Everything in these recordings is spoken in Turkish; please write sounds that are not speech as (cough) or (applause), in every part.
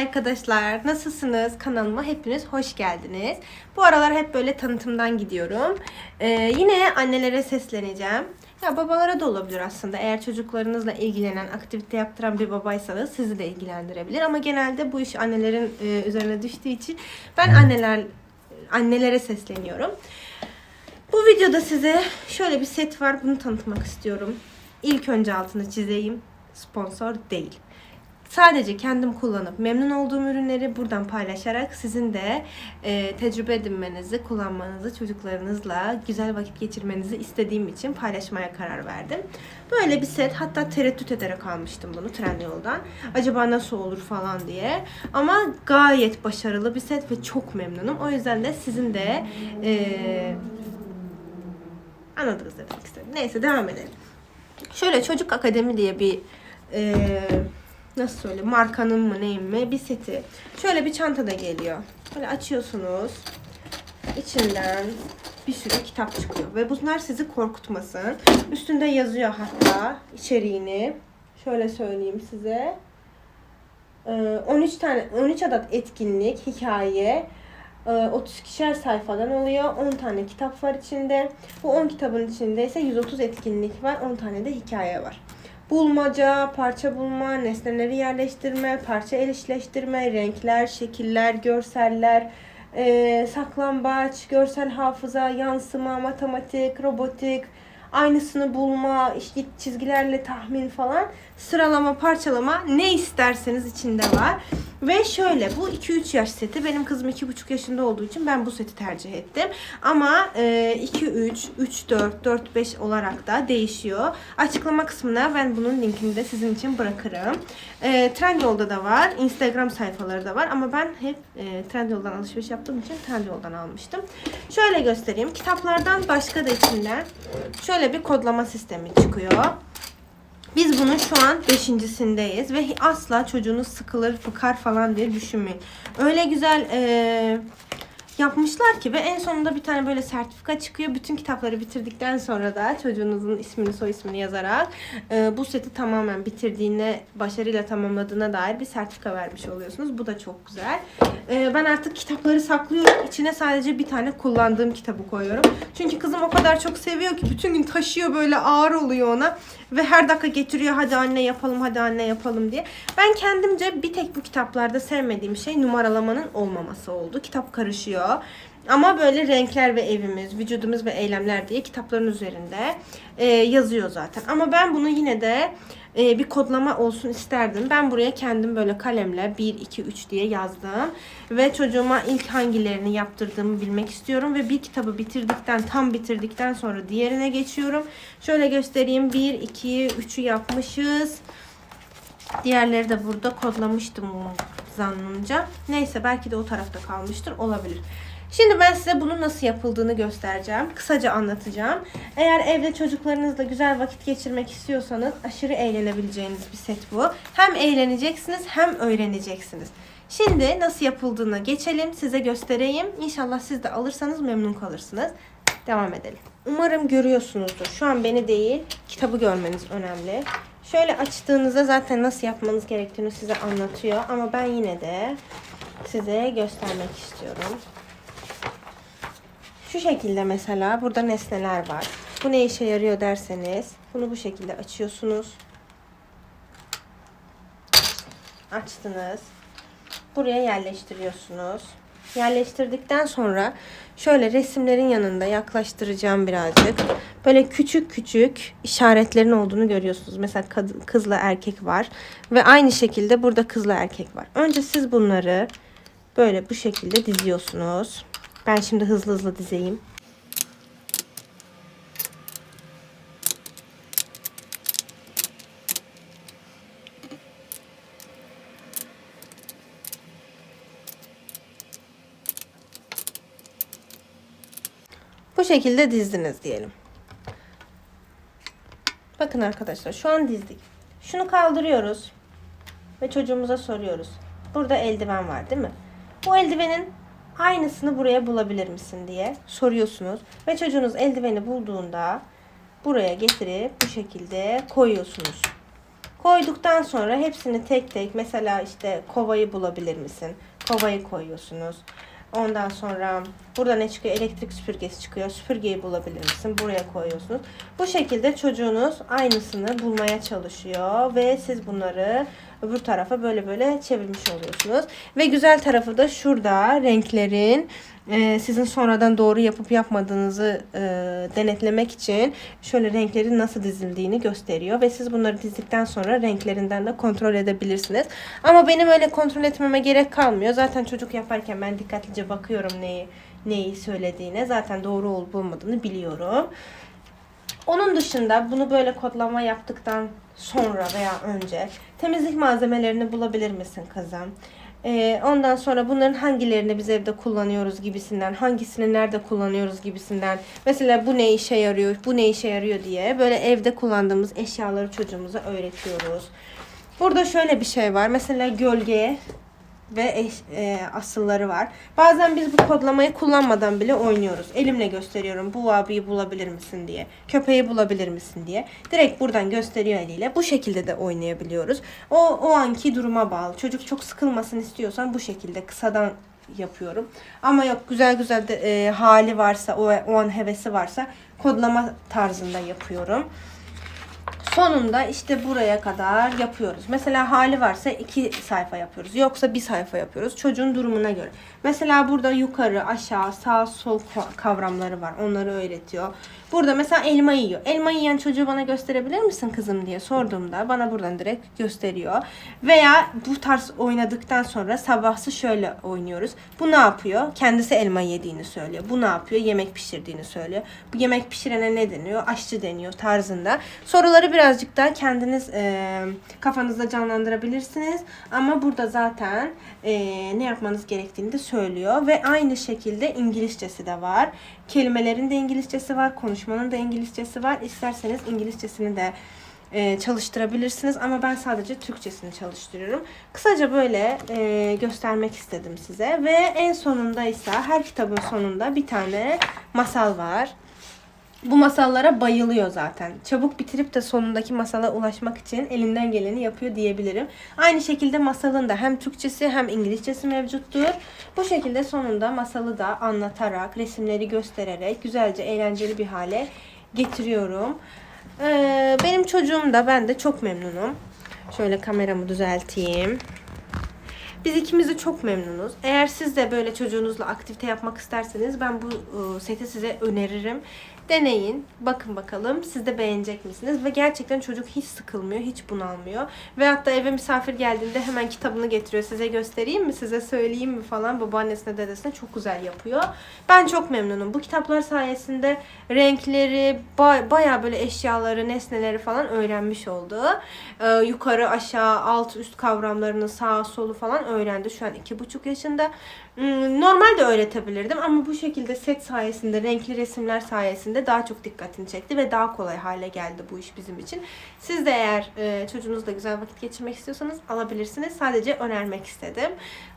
arkadaşlar. Nasılsınız? Kanalıma hepiniz hoş geldiniz. Bu aralar hep böyle tanıtımdan gidiyorum. Ee, yine annelere sesleneceğim. Ya babalara da olabilir aslında. Eğer çocuklarınızla ilgilenen, aktivite yaptıran bir babaysanız sizi de ilgilendirebilir. Ama genelde bu iş annelerin e, üzerine düştüğü için ben anneler annelere sesleniyorum. Bu videoda size şöyle bir set var. Bunu tanıtmak istiyorum. İlk önce altını çizeyim. Sponsor değil. Sadece kendim kullanıp memnun olduğum ürünleri buradan paylaşarak sizin de e, tecrübe edinmenizi, kullanmanızı, çocuklarınızla güzel vakit geçirmenizi istediğim için paylaşmaya karar verdim. Böyle bir set hatta tereddüt ederek almıştım bunu Trendyol'dan. Acaba nasıl olur falan diye. Ama gayet başarılı bir set ve çok memnunum. O yüzden de sizin de e, anladınız demek istedim. Neyse devam edelim. Şöyle Çocuk Akademi diye bir e, nasıl söyleyeyim markanın mı neyim mi bir seti. Şöyle bir çantada geliyor. Böyle açıyorsunuz. İçinden bir sürü kitap çıkıyor. Ve bunlar sizi korkutmasın. Üstünde yazıyor hatta içeriğini. Şöyle söyleyeyim size. Ee, 13 tane 13 adet etkinlik, hikaye, ee, 30 kişer sayfadan oluyor. 10 tane kitap var içinde. Bu 10 kitabın içinde ise 130 etkinlik var. 10 tane de hikaye var. Bulmaca, parça bulma, nesneleri yerleştirme, parça erişleştirme, renkler, şekiller, görseller, e, saklambaç, görsel hafıza, yansıma, matematik, robotik, aynısını bulma, işte çizgilerle tahmin falan, sıralama, parçalama ne isterseniz içinde var. Ve şöyle bu 2-3 yaş seti. Benim kızım 2,5 yaşında olduğu için ben bu seti tercih ettim. Ama e, 2-3, 3-4, 4-5 olarak da değişiyor. Açıklama kısmına ben bunun linkini de sizin için bırakırım. E, Trendyol'da da var. Instagram sayfaları da var. Ama ben hep e, Trendyol'dan alışveriş yaptığım için Trendyol'dan almıştım. Şöyle göstereyim. Kitaplardan başka da içinden şöyle bir kodlama sistemi çıkıyor. Biz bunun şu an beşincisindeyiz ve asla çocuğunuz sıkılır, fıkar falan diye düşünmeyin. Öyle güzel eee, yapmışlar ki ve en sonunda bir tane böyle sertifika çıkıyor. Bütün kitapları bitirdikten sonra da çocuğunuzun ismini, soy ismini yazarak eee, bu seti tamamen bitirdiğine, başarıyla tamamladığına dair bir sertifika vermiş oluyorsunuz. Bu da çok güzel. Eee, ben artık kitapları saklıyorum. İçine sadece bir tane kullandığım kitabı koyuyorum. Çünkü kızım o kadar çok seviyor ki bütün gün taşıyor böyle ağır oluyor ona. Ve her dakika getiriyor hadi anne yapalım hadi anne yapalım diye. Ben kendimce bir tek bu kitaplarda sevmediğim şey numaralamanın olmaması oldu. Kitap karışıyor. Ama böyle renkler ve evimiz, vücudumuz ve eylemler diye kitapların üzerinde e, yazıyor zaten. Ama ben bunu yine de e, bir kodlama olsun isterdim. Ben buraya kendim böyle kalemle 1, 2, 3 diye yazdım. Ve çocuğuma ilk hangilerini yaptırdığımı bilmek istiyorum. Ve bir kitabı bitirdikten, tam bitirdikten sonra diğerine geçiyorum. Şöyle göstereyim. 1, 2, 3'ü yapmışız. Diğerleri de burada kodlamıştım zannımca. Neyse belki de o tarafta kalmıştır. Olabilir. Şimdi ben size bunun nasıl yapıldığını göstereceğim. Kısaca anlatacağım. Eğer evde çocuklarınızla güzel vakit geçirmek istiyorsanız aşırı eğlenebileceğiniz bir set bu. Hem eğleneceksiniz hem öğreneceksiniz. Şimdi nasıl yapıldığını geçelim. Size göstereyim. İnşallah siz de alırsanız memnun kalırsınız. Devam edelim. Umarım görüyorsunuzdur. Şu an beni değil, kitabı görmeniz önemli. Şöyle açtığınızda zaten nasıl yapmanız gerektiğini size anlatıyor. Ama ben yine de size göstermek istiyorum. Şu şekilde mesela burada nesneler var. Bu ne işe yarıyor derseniz bunu bu şekilde açıyorsunuz. Açtınız. Buraya yerleştiriyorsunuz. Yerleştirdikten sonra şöyle resimlerin yanında yaklaştıracağım birazcık. Böyle küçük küçük işaretlerin olduğunu görüyorsunuz. Mesela kızla erkek var ve aynı şekilde burada kızla erkek var. Önce siz bunları böyle bu şekilde diziyorsunuz. Ben şimdi hızlı hızlı dizeyim. Bu şekilde dizdiniz diyelim. Bakın arkadaşlar şu an dizdik. Şunu kaldırıyoruz ve çocuğumuza soruyoruz. Burada eldiven var değil mi? Bu eldivenin aynısını buraya bulabilir misin diye soruyorsunuz. Ve çocuğunuz eldiveni bulduğunda buraya getirip bu şekilde koyuyorsunuz. Koyduktan sonra hepsini tek tek mesela işte kovayı bulabilir misin? Kovayı koyuyorsunuz. Ondan sonra burada ne çıkıyor? Elektrik süpürgesi çıkıyor. Süpürgeyi bulabilir misin? Buraya koyuyorsunuz. Bu şekilde çocuğunuz aynısını bulmaya çalışıyor ve siz bunları öbür tarafa böyle böyle çevirmiş oluyorsunuz. Ve güzel tarafı da şurada renklerin e, sizin sonradan doğru yapıp yapmadığınızı e, denetlemek için şöyle renklerin nasıl dizildiğini gösteriyor ve siz bunları dizdikten sonra renklerinden de kontrol edebilirsiniz. Ama benim öyle kontrol etmeme gerek kalmıyor. Zaten çocuk yaparken ben dikkatlice bakıyorum neyi neyi söylediğine. Zaten doğru olup olmadığını biliyorum. Onun dışında bunu böyle kodlama yaptıktan sonra veya önce temizlik malzemelerini bulabilir misin kızım? Ee, ondan sonra bunların hangilerini biz evde kullanıyoruz gibisinden, hangisini nerede kullanıyoruz gibisinden. Mesela bu ne işe yarıyor, bu ne işe yarıyor diye böyle evde kullandığımız eşyaları çocuğumuza öğretiyoruz. Burada şöyle bir şey var. Mesela gölge ve eş, e, asılları var. Bazen biz bu kodlamayı kullanmadan bile oynuyoruz. Elimle gösteriyorum. Bu abiyi bulabilir misin diye. Köpeği bulabilir misin diye. Direkt buradan gösteriyor eliyle. Bu şekilde de oynayabiliyoruz. O, o anki duruma bağlı. Çocuk çok sıkılmasın istiyorsan bu şekilde kısadan yapıyorum. Ama yok güzel güzel de e, hali varsa o, o an hevesi varsa kodlama tarzında yapıyorum. Sonunda işte buraya kadar yapıyoruz. Mesela hali varsa iki sayfa yapıyoruz. Yoksa bir sayfa yapıyoruz. Çocuğun durumuna göre. Mesela burada yukarı, aşağı, sağ, sol ka- kavramları var. Onları öğretiyor. Burada mesela elma yiyor. Elma yiyen çocuğu bana gösterebilir misin kızım diye sorduğumda bana buradan direkt gösteriyor. Veya bu tarz oynadıktan sonra sabahsı şöyle oynuyoruz. Bu ne yapıyor? Kendisi elma yediğini söylüyor. Bu ne yapıyor? Yemek pişirdiğini söylüyor. Bu yemek pişirene ne deniyor? Aşçı deniyor tarzında. Soruları birazcık daha kendiniz e, kafanızda canlandırabilirsiniz. Ama burada zaten e, ne yapmanız gerektiğini de söylüyor. Ve aynı şekilde İngilizcesi de var. Kelimelerin de İngilizcesi var. Konuşmanın da İngilizcesi var. İsterseniz İngilizcesini de e, çalıştırabilirsiniz ama ben sadece Türkçesini çalıştırıyorum. Kısaca böyle e, göstermek istedim size ve en sonunda ise her kitabın sonunda bir tane masal var. Bu masallara bayılıyor zaten. Çabuk bitirip de sonundaki masala ulaşmak için elinden geleni yapıyor diyebilirim. Aynı şekilde masalın da hem Türkçesi hem İngilizcesi mevcuttur. Bu şekilde sonunda masalı da anlatarak, resimleri göstererek güzelce eğlenceli bir hale getiriyorum. Ee, benim çocuğum da ben de çok memnunum. Şöyle kameramı düzelteyim. Biz ikimiz de çok memnunuz. Eğer siz de böyle çocuğunuzla aktivite yapmak isterseniz ben bu e, seti size öneririm. Deneyin. Bakın bakalım siz de beğenecek misiniz? Ve gerçekten çocuk hiç sıkılmıyor, hiç bunalmıyor. Ve hatta eve misafir geldiğinde hemen kitabını getiriyor. Size göstereyim mi, size söyleyeyim mi falan. Babaannesine, dedesine çok güzel yapıyor. Ben çok memnunum. Bu kitaplar sayesinde renkleri, ba- bayağı böyle eşyaları, nesneleri falan öğrenmiş oldu. Ee, yukarı, aşağı, alt, üst kavramlarını, sağ, solu falan öğrendi. Şu an iki buçuk yaşında. Hmm, Normal de öğretebilirdim ama bu şekilde set sayesinde, renkli resimler sayesinde daha çok dikkatini çekti ve daha kolay hale geldi bu iş bizim için. Siz de eğer e, çocuğunuzla güzel vakit geçirmek istiyorsanız alabilirsiniz. Sadece önermek istedim.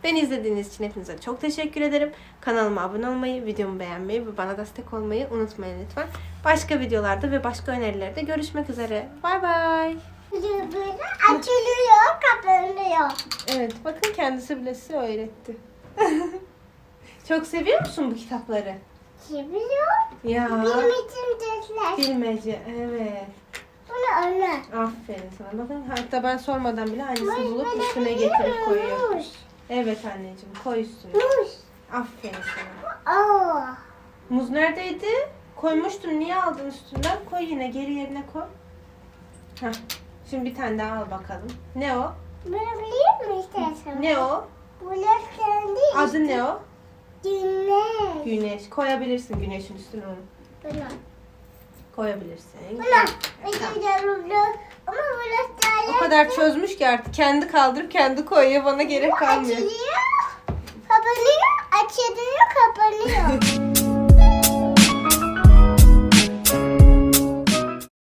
Beni izlediğiniz için hepinize çok teşekkür ederim. Kanalıma abone olmayı, videomu beğenmeyi ve bana destek olmayı unutmayın lütfen. Başka videolarda ve başka önerilerde görüşmek üzere. Bay bay. Açılıyor, kapanıyor. Evet bakın kendisi bile size öğretti. (laughs) çok seviyor musun bu kitapları? Çeviriyor. Ya. Dersler. Bilmece evet. Bunu öne. Aferin sana. Bakın hatta ben sormadan bile Muz bulup üstüne getirip koyuyor. Muz. Evet anneciğim koy üstüne. Muz. Aferin sana. Aa. Muz neredeydi? Koymuştun. Niye aldın üstünden? Koy yine geri yerine koy. Heh. Şimdi bir tane daha al bakalım. Ne o? Bunu biliyor musun istersen? Ne o? Bu kendi Adı ne o? Güneş. Güneş. Koyabilirsin güneşin üstüne onu. Buna. Koyabilirsin. Buna. Öteki bunu. Ama bu O kadar çözmüş ki artık kendi kaldırıp kendi koyuyor. Bana gerek kalmıyor. Açılıyor. Kapanıyor. Açılıyor. Kapanıyor. (laughs)